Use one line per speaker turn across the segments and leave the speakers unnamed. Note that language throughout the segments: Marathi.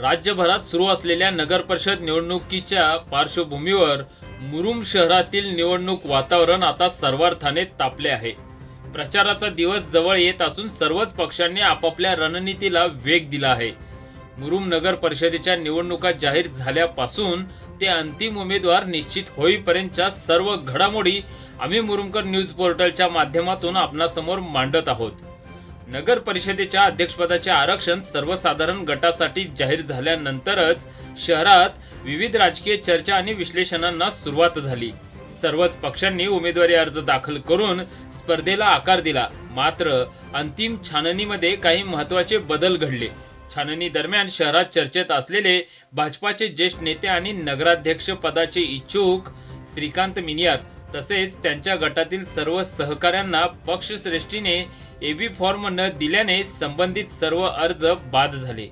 राज्यभरात सुरू असलेल्या नगर परिषद निवडणुकीच्या पार्श्वभूमीवर मुरुम शहरातील निवडणूक वातावरण आता सर्वार्थाने तापले आहे. प्रचाराचा दिवस जवळ येत असून सर्वच पक्षांनी आपापल्या रणनीतीला वेग दिला आहे. मुरुम नगर परिषदेच्या निवडणुका जाहीर झाल्यापासून ते अंतिम उमेदवार निश्चित होईपर्यंतच्या सर्व घडामोडी आम्ही मुरुमकर न्यूज पोर्टलच्या माध्यमातून आपणासमोर मांडत आहोत. नगर परिषदेच्या अध्यक्षपदाचे आरक्षण सर्वसाधारण गटासाठी जाहीर झाल्यानंतरच शहरात विविध राजकीय चर्चा आणि विश्लेषणांना सुरुवात झाली. सर्वच पक्षांनी उमेदवारी अर्ज दाखल करून स्पर्धेला आकार दिला. मात्र अंतिम छाननीमध्ये काही महत्त्वाचे बदल घडले. छाननी दरम्यान शहरात चर्चेत असलेले भाजपाचे ज्येष्ठ नेते आणि नगराध्यक्ष पदाचे इच्छुक श्रीकांत मिनियार तसेच त्यांच्या गटातील सर्व सहकाऱ्यांना पक्षश्रेष्ठीने एबी फॉर्म न दिल्याने संबंधित सर्व अर्ज बाद झाले.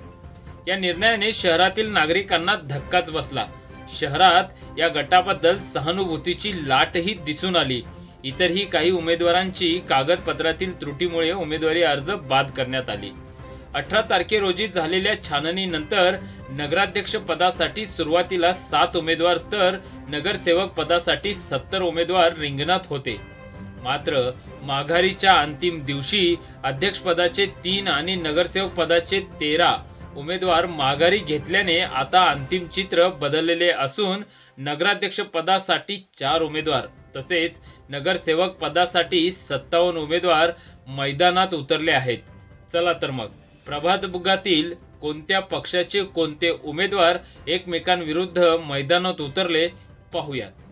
या निर्णयाने शहरातील नागरिकांना धक्काच बसला. शहरात या गटाबद्दल सहानुभूतीची लाटही दिसून आली. इतरही काही उमेदवारांची कागदपत्रातील त्रुटीमुळे उमेदवारी अर्ज बाद करण्यात आली. अठरा तारखे रोजी झालेल्या छाननीनंतर नगराध्यक्ष पदासाठी सुरुवातीला सात उमेदवार तर नगरसेवक पदासाठी सत्तर उमेदवार रिंगणात होते. मात्र माघारीच्या अंतिम दिवशी अध्यक्षपदाचे तीन आणि नगरसेवक पदाचे तेरा. उमेदवार माघारी घेतल्याने आता अंतिम चित्र बदललेले असून नगराध्यक्ष पदासाठी चार उमेदवार. तसेच नगरसेवक पदासाठी सत्तावन्न उमेदवार मैदानात उतरले आहेत. चला तर मग प्रभात बुगातील कोणत्या पक्षाचे कोणते उमेदवार एकमेकांविरुद्ध मैदानात उतरले पाहूयात.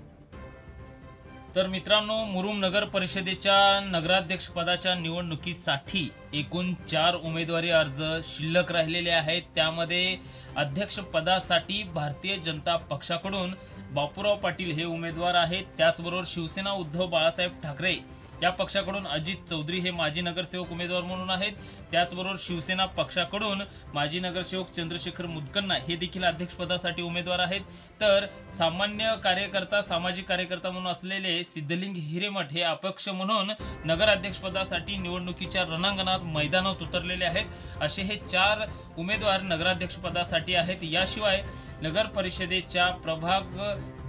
तर मित्रांनो मुरुम नगर परिषदेच्या नगराध्यक्षपदाच्या निवडणुकीसाठी एकूण चार उमेदवारी अर्ज शिल्लक राहिलेले आहेत. त्यामध्ये अध्यक्षपदासाठी भारतीय जनता पक्षाकडून बापूराव पाटील हे उमेदवार आहेत. त्याचबरोबर शिवसेना उद्धव बाळासाहेब ठाकरे या पक्षाकडून अजित चौधरी हे माजी नगरसेवक उमेदवार म्हणून आहेत. त्याचबरोबर शिवसेना पक्षाकडून माजी नगरसेवक चंद्रशेखर मुदकन्ना हे देखील अध्यक्षपदासाठी उमेदवार आहेत. तर सामान्य कार्यकर्ता सामाजिक कार्यकर्ता म्हणून असलेले सिद्धलिंग हिरेमठ हे अपक्ष म्हणून नगराध्यक्षपदासाठी निवडणुकीच्या रणांगणात मैदानात उतरलेले आहेत. असे हे चार उमेदवार नगराध्यक्षपदासाठी आहेत. याशिवाय नगर परिषदेच्या प्रभाग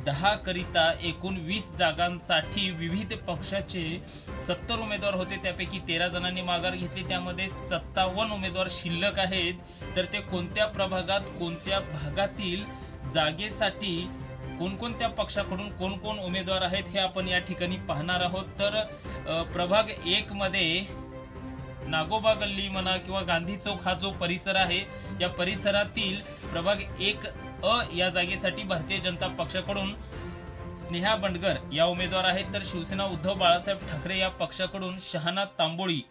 दहा करिता एकूण वीस जागांसाठी विविध पक्षाचे सत्तर उमेदवार होते. त्यापैकी तेरा जणांनी माघार घेतली. त्यामध्ये सत्तावन्न उमेदवार शिल्लक आहेत. तर ते कोणत्या प्रभागात कोणत्या भागातील जागेसाठी कोणकोणत्या पक्षाकडून कोणकोण उमेदवार आहेत हे आपण या ठिकाणी पाहणार आहोत. तर प्रभाग एकमध्ये नागोबा गल्ली म्हणा किंवा गांधी चौक हा जो परिसर आहे या परिसरातील प्रभाग एक अ या जागेसाठी भारतीय जनता पक्षाकडून स्नेहा बंडगर या उमेदवार आहेत. तर शिवसेना उद्धव बाळासाहेब ठाकरे या पक्षाकडून शहाना तांबोळी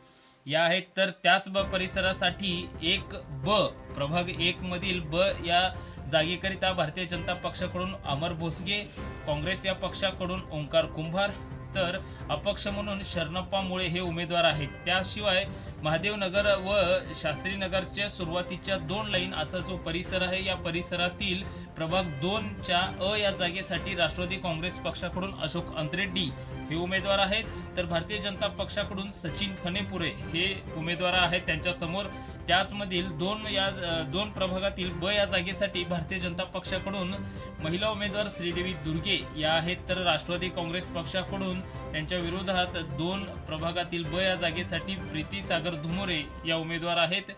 या आहेत. तर त्याच ब परिसरासाठी एक ब प्रभाग एक मधील ब या जागेकरिता भारतीय जनता पक्षाकडून अमर भोसगे काँग्रेस या पक्षाकडून ओंकार कुंभार तर अपक्ष म्हणून शरणप्पा मुळे हे उमेदवार आहेत. त्याशिवाय महादेवनगर व शास्त्रीनगरच्या सुरुवातीच्या दोन लाईन असा जो परिसर आहे या परिसरातील प्रभाग दोनच्या अ या जागेसाठी राष्ट्रवादी काँग्रेस पक्षाकडून अशोक अंत्रेड्डी हे उमेदवार आहेत. तर भारतीय जनता पक्षाकडून सचिन फनेपुरे हे उमेदवार आहेत त्यांच्यासमोर. त्याचमधील दोन या दोन प्रभागातील ब या जागेसाठी भारतीय जनता पक्षाकडून महिला उमेदवार श्रीदेवी दुर्गे या आहेत. तर राष्ट्रवादी काँग्रेस पक्षाकडून त्यांच्या विरोधात दोन प्रभागातील ब या जागेसाठी प्रीती सागर धुमोरे या उमेदवार आहेत.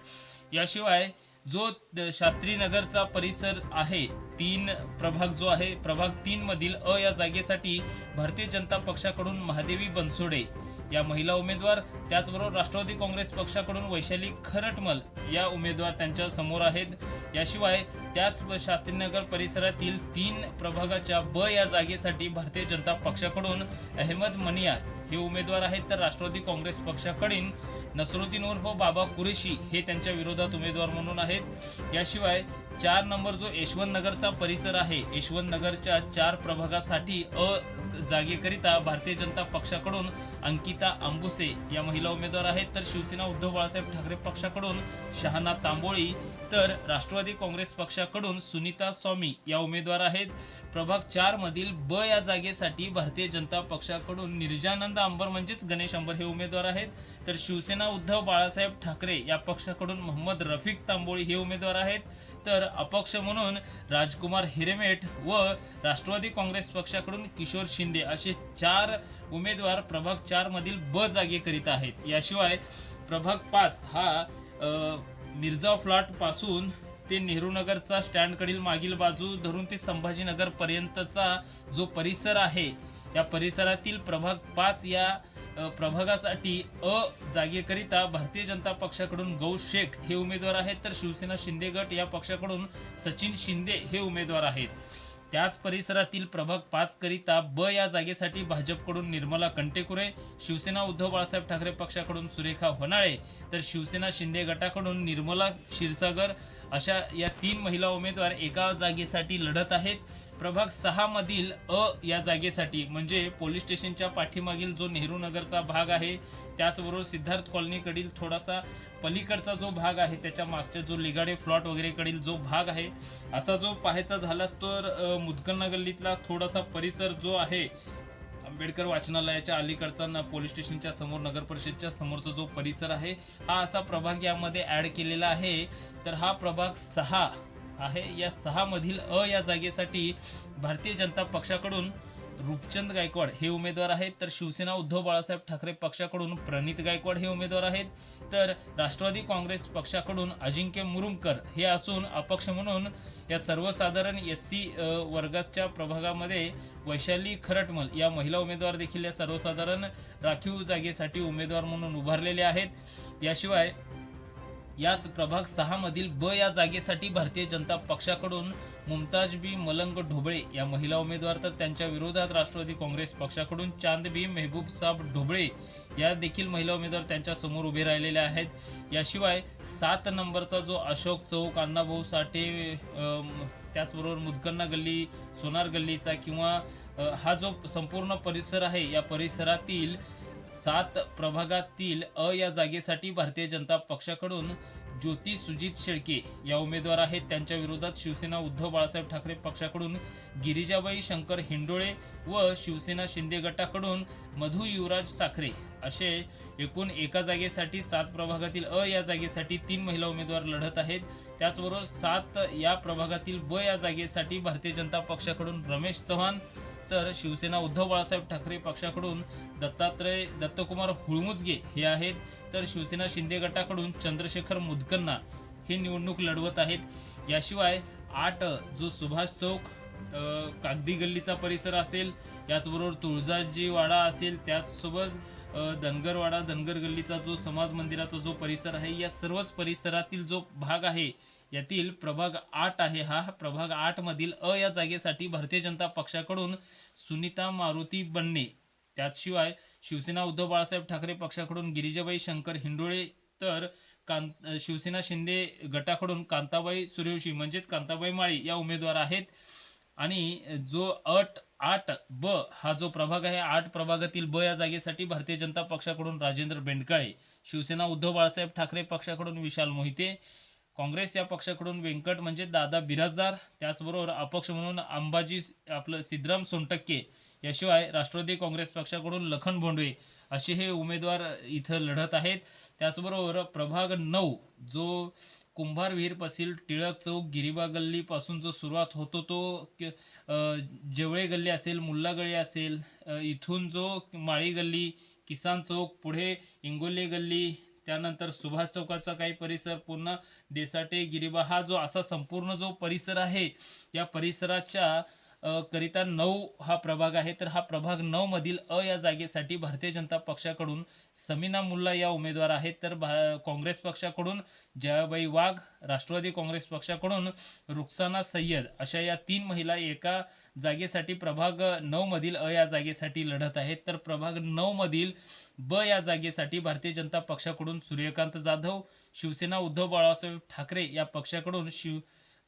याशिवाय जो शास्त्रीनगरचा शास्त्री नगरचा परिसर आहे तीन प्रभाग जो आहे प्रभाग तीन मधील अ या जागेसाठी भारतीय जनता पक्षाकडून महादेवी बनसोडे या महिला उमेदवार त्याचबरोबर राष्ट्रवादी काँग्रेस पक्षाकडून वैशाली खरटमल या उमेदवार त्यांच्यासमोर आहेत. याशिवाय त्याच शास्त्रीनगर परिसरातील तीन प्रभागाच्या ब या जागेसाठी भारतीय जनता पक्षाकडून अहमद मनियार हे उमेदवार आहेत. तर राष्ट्रवादी काँग्रेस पक्षाकडील नसरुद्दीन उर्फ बाबा कुरेशी हे त्यांच्या विरोधात उमेदवार म्हणून आहेत. याशिवाय चार नंबर जो यशवंत नगरचा परिसर आहे यशवंत नगरच्या चार प्रभागासाठी अ जागेकरिता भारतीय जनता पक्षाकडून अंकिता आंबुसे या महिला उमेदवार आहेत. तर शिवसेना उद्धव बाळासाहेब ठाकरे पक्षाकडून शहाना तांबोळी तर राष्ट्रवादी काँग्रेस पक्षाकडून सुनीता स्वामी या उमेदवार आहेत. प्रभाग चार मधील ब या जागेसाठी भारतीय जनता पक्षाकडून निर्जानंद अंबर म्हणजेच गणेश अंबर हे उमेदवार आहेत. तर शिवसेना उद्धव बाळासाहेब ठाकरे या पक्षाकडून मोहम्मद रफिक तांबोळी हे उमेदवार आहेत. तर अपक्ष म्हणून राजकुमार हिरेमेठ व राष्ट्रवादी काँग्रेस पक्षाकडून किशोर शिंदे असे चार उमेदवार प्रभाग चार मधील ब जागेकरिता आहेत. याशिवाय प्रभाग पाच हा मिर्झा फ्लॉटपासून ते नेहरू नगरचा स्टँडकडील मागील बाजू धरून ते संभाजीनगर पर्यंतचा जो परिसर आहे या परिसरातील प्रभाग पाच या प्रभागासाठी अ जागेकरिता भारतीय जनता पक्षाकडून गौ शेख हे उमेदवार आहेत तर शिवसेना शिंदे गट या पक्षाकडून सचिन शिंदे हे उमेदवार आहेत. त्याच परिसरातील प्रभाग पाच करिता ब या जागेसाठी भाजपकडून निर्मला कंटेकुरे शिवसेना उद्धव बाळासाहेब ठाकरे पक्षाकडून सुरेखा होनाळे तर शिवसेना शिंदे गटाकडून निर्मला क्षीरसागर अशा या तीन महिला उमेदवार एका जागेसाठी लढत आहेत. प्रभाग सहा मधील अ या जागेसाठी म्हणजे पोलीस स्टेशनच्या पाठीमागील जो नेहरू नगरचा भाग आहे त्याचबरोबर सिद्धार्थ कॉलनीकडील थोडासा पलीकडचा जो भाग आहे त्याच्या मागच्या जो लिगाडे फ्लॉट वगैरेकडील जो भाग आहे असा जो पाहायचा झालाच तर अ, मुदकन्ना गल्लीतला थोडासा परिसर जो आहे आंबेडकर वाचनालयाच्या अलीकडचा न पोलीस स्टेशनच्या समोर नगर परिषदच्या समोरचा जो परिसर आहे हा असा प्रभाग यामध्ये ॲड केलेला आहे. तर हा प्रभाग सहा आहे. या सहा मधील अ या जागेसाठी भारतीय जनता पक्षाकडून रूपचंद गायकवाड हे उमेदवार आहेत. तर शिवसेना उद्धव बाळासाहेब ठाकरे पक्षाकडून प्रणित गायकवाड हे उमेदवार आहेत. तर राष्ट्रवादी काँग्रेस पक्षाकडून अजिंक्य मुरुमकर हे असून अपक्ष म्हणून या सर्वसाधारण एस सी वर्गाच्या प्रभागामध्ये वैशाली खरटमल या महिला उमेदवार देखील या सर्वसाधारण राखीव जागेसाठी उमेदवार म्हणून उभारलेले आहेत. याशिवाय याच प्रभाग सहा मधील ब या जागेसाठी भारतीय जनता पक्षाकडून मुमताज बी मलंग ढोबळे या महिला उमेदवार तर त्यांच्या विरोधात राष्ट्रवादी काँग्रेस पक्षाकडून चांदबी मेहबूब साब ढोबळे या देखील महिला उमेदवार त्यांच्यासमोर उभे राहिलेल्या आहेत. याशिवाय सात नंबरचा जो अशोक चौक अण्णाभाऊ साठे त्याचबरोबर मुदकन्ना गल्ली सोनार गल्लीचा किंवा हा जो संपूर्ण परिसर आहे या परिसरातील सात प्रभागातील अ या जागेसाठी भारतीय जनता पक्षाकडून ज्योती सुजित शेळके या उमेदवार आहेत. त्यांच्या विरोधात शिवसेना उद्धव बाळासाहेब ठाकरे पक्षाकडून गिरिजाबाई शंकर हिंडोळे व शिवसेना शिंदे गटाकडून मधु युवराज साखरे असे एकूण एका जागेसाठी सात प्रभागातील अ या जागेसाठी तीन महिला उमेदवार लढत आहेत. त्याचबरोबर सात या प्रभागातील ब या जागेसाठी भारतीय जनता पक्षाकडून रमेश चव्हाण तर शिवसेना उद्धव बाळासाहेब ठाकरे पक्षाकडून दत्तात्रय दत्तकुमार हुळमुजगे हे आहेत. तर शिवसेना शिंदे गटाकडून चंद्रशेखर मुदकन्ना हे निवडणूक लढवत आहेत. याशिवाय आठ जो सुभाष चौक कागदी गल्लीचा परिसर असेल याचबरोबर तुळजाजी वाडा असेल त्याचसोबत धनगरवाडा धनगर गल्लीचा जो समाज मंदिराचा जो परिसर आहे या सर्वच परिसरातील जो भाग आहे यातील प्रभाग आठ आहे हा. प्रभाग आठ मधील अ या जागेसाठी भारतीय जनता पक्षाकडून सुनीता मारुती बन्ने त्याशिवाय शिवसेना उद्धव बाळासाहेब ठाकरे पक्षाकडून गिरिजाबाई शंकर हिंडोळे तर कांत शिवसेना शिंदे गटाकडून कांताबाई सूर्यवंशी म्हणजेच कांताबाई माळी या उमेदवार आहेत. आणि जो अट आठ ब हा जो प्रभाग आहे आठ प्रभागातील ब या जागेसाठी भारतीय जनता पक्षाकडून राजेंद्र बेंडकाळे शिवसेना उद्धव बाळासाहेब ठाकरे पक्षाकडून विशाल मोहिते काँग्रेस या पक्षाकडून व्यंकट म्हणजे दादा बिराजदार त्याचबरोबर अपक्ष म्हणून अंबाजी आपलं सिद्धराम सोनटक्के याशिवाय राष्ट्रवादी काँग्रेस पक्षाकडून लखन भोंडवे असे हे उमेदवार इथं लढत आहेत. त्याचबरोबर प्रभाग नऊ जो कुंभार विहीर पासील टिळक चौक गिरिबा गल्लीपासून जो सुरुवात होतो तो जेवळे गल्ली असेल मुल्ला गळी असेल इथून जो माळी गल्ली किसान चौक पुढे इंगोले गल्ली त्यानंतर सुभाष चौकाचा काही परिसर पूर्ण देसाटे गिरिबा हा जो असा संपूर्ण जो परिसर आहे या परिसराच्या करिता नऊ हा प्रभाग आहे. तर हा प्रभाग नऊ मधील अ या जागेसाठी भारतीय जनता पक्षाकडून समीना मुल्ला या उमेदवार आहेत. तर भा काँग्रेस पक्षाकडून जयाबाई वाघ राष्ट्रवादी काँग्रेस पक्षाकडून रुखसाना सय्यद अशा या तीन महिला एका जागेसाठी प्रभाग नऊ मधील अ या जागेसाठी लढत आहेत. तर प्रभाग नऊ मधील ब या जागेसाठी भारतीय जनता पक्षाकडून सूर्यकांत जाधव शिवसेना उद्धव बाळासाहेब ठाकरे या पक्षाकडून शिव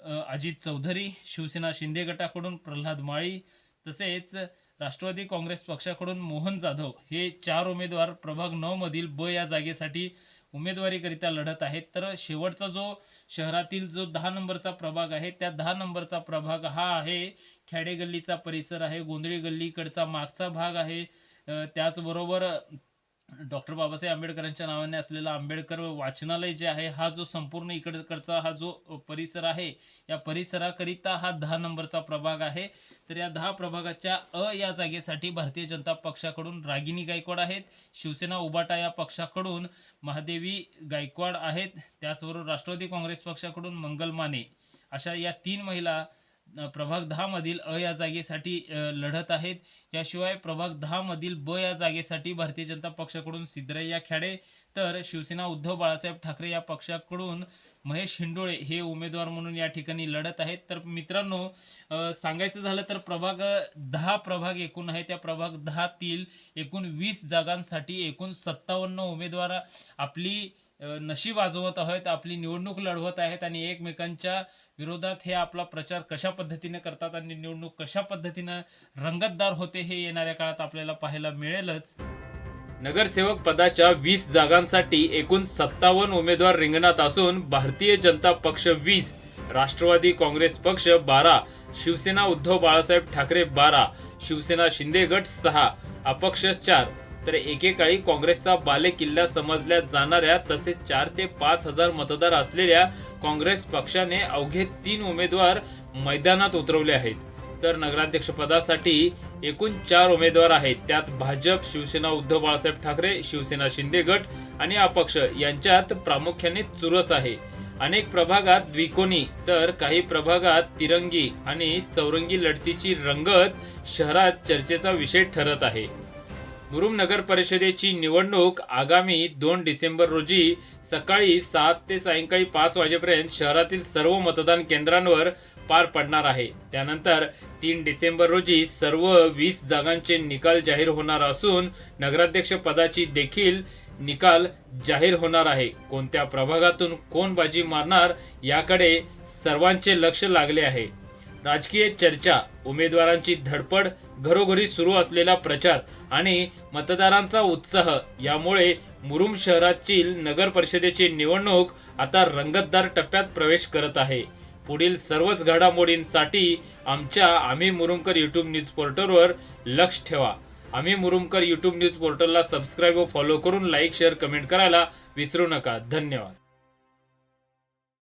अजित चौधरी शिवसेना शिंदे गटाकडून प्रल्हाद माळी तसेच राष्ट्रवादी काँग्रेस पक्षाकडून मोहन जाधव हे चार उमेदवार प्रभाग नऊमधील ब या जागेसाठी उमेदवारीकरिता लढत आहेत. तर शेवटचा जो शहरातील जो दहा नंबरचा प्रभाग आहे त्या दहा नंबरचा प्रभाग हा आहे खेडे गल्लीचा परिसर आहे गोंधळी गल्लीकडचा मागचा भाग आहे. त्याचबरोबर डॉक्टर बाबासाहेब आंबेडकरांच्या नावाने असलेला आंबेडकर वाचनालय जे आहे हा जो संपूर्ण इकडकडचा हा जो परिसर आहे या परिसराकरिता हा दहा नंबरचा प्रभाग आहे. तर या दहा प्रभागाच्या अ या जागेसाठी भारतीय जनता पक्षाकडून रागिनी गायकवाड आहेत शिवसेना उबाटा या पक्षाकडून महादेवी गायकवाड आहेत त्याचबरोबर राष्ट्रवादी काँग्रेस पक्षाकडून मंगल माने अशा या तीन महिला प्रभाग दहामधील अ या जागेसाठी लढत आहेत. याशिवाय प्रभाग दहामधील ब या जागेसाठी भारतीय जनता पक्षाकडून सिद्धरय्या खेडे तर शिवसेना उद्धव बाळासाहेब ठाकरे या पक्षाकडून महेश हिंडोळे हे उमेदवार म्हणून या ठिकाणी लढत आहेत. तर मित्रांनो सांगायचं झालं तर प्रभाग दहा प्रभाग एकूण आहे. त्या प्रभाग दहातील एकूण वीस जागांसाठी एकूण सत्तावन्न उमेदवार आपली नशीब वाजवत आहेत आपली निवडणूक लढवत आहेत आणि एकमेकांच्या विरोधात हे आपला प्रचार कशा पद्धतीने करतात आणि निवडणूक कशा पद्धतीनं रंगतदार होते हे येणाऱ्या काळात आपल्याला पाहायला मिळेलच. नगरसेवक पदाच्या वीस जागांसाठी एकूण सत्तावन्न उमेदवार रिंगणात असून भारतीय जनता पक्ष वीस राष्ट्रवादी काँग्रेस पक्ष बारा शिवसेना उद्धव बाळासाहेब ठाकरे बारा शिवसेना शिंदे गट सहा अपक्ष चार तर एकेकाळी काँग्रेसचा बालेकिल्ला समजल्या जाणाऱ्या तसेच चार ते पाच हजार मतदार असलेल्या काँग्रेस पक्षाने अवघे तीन उमेदवार मैदानात उतरवले आहेत. तर नगराध्यक्षपदासाठी एकूण चार उमेदवार आहेत. त्यात भाजप शिवसेना उद्धव बाळासाहेब ठाकरे शिवसेना शिंदे गट आणि अपक्ष यांच्यात प्रामुख्याने चुरस आहे. अनेक प्रभागात द्विकोणी तर काही प्रभागात तिरंगी आणि चौरंगी लढतीची रंगत शहरात चर्चेचा विषय ठरत आहे. मुरुम नगर परिषदेची निवडणूक आगामी दोन डिसेंबर रोजी सकाळी सात ते सायंकाळी पाच वाजेपर्यंत शहरातील सर्व मतदान केंद्रांवर पार पडणार आहे. त्यानंतर तीन डिसेंबर रोजी सर्व वीस जागांचे निकाल जाहीर होणार असून नगराध्यक्ष पदाची देखील निकाल जाहीर होणार आहे. कोणत्या प्रभागातून कोण बाजी मारणार याकडे सर्वांचे लक्ष लागले आहे. राजकीय चर्चा उमेदवारांची धडपड घरोघरी सुरू असलेला प्रचार आणि मतदारांचा उत्साह यामुळे मुरुम शहरातील नगर परिषदेची निवडणूक आता रंगतदार टप्प्यात प्रवेश करत आहे. पुढील सर्वच घडामोडींसाठी आमच्या आम्ही मुरुमकर यूट्यूब न्यूज पोर्टलवर लक्ष ठेवा. आम्ही मुरुमकर यूट्यूब न्यूज पोर्टलला सबस्क्राईब व फॉलो करून लाईक शेअर कमेंट करायला विसरू नका. धन्यवाद.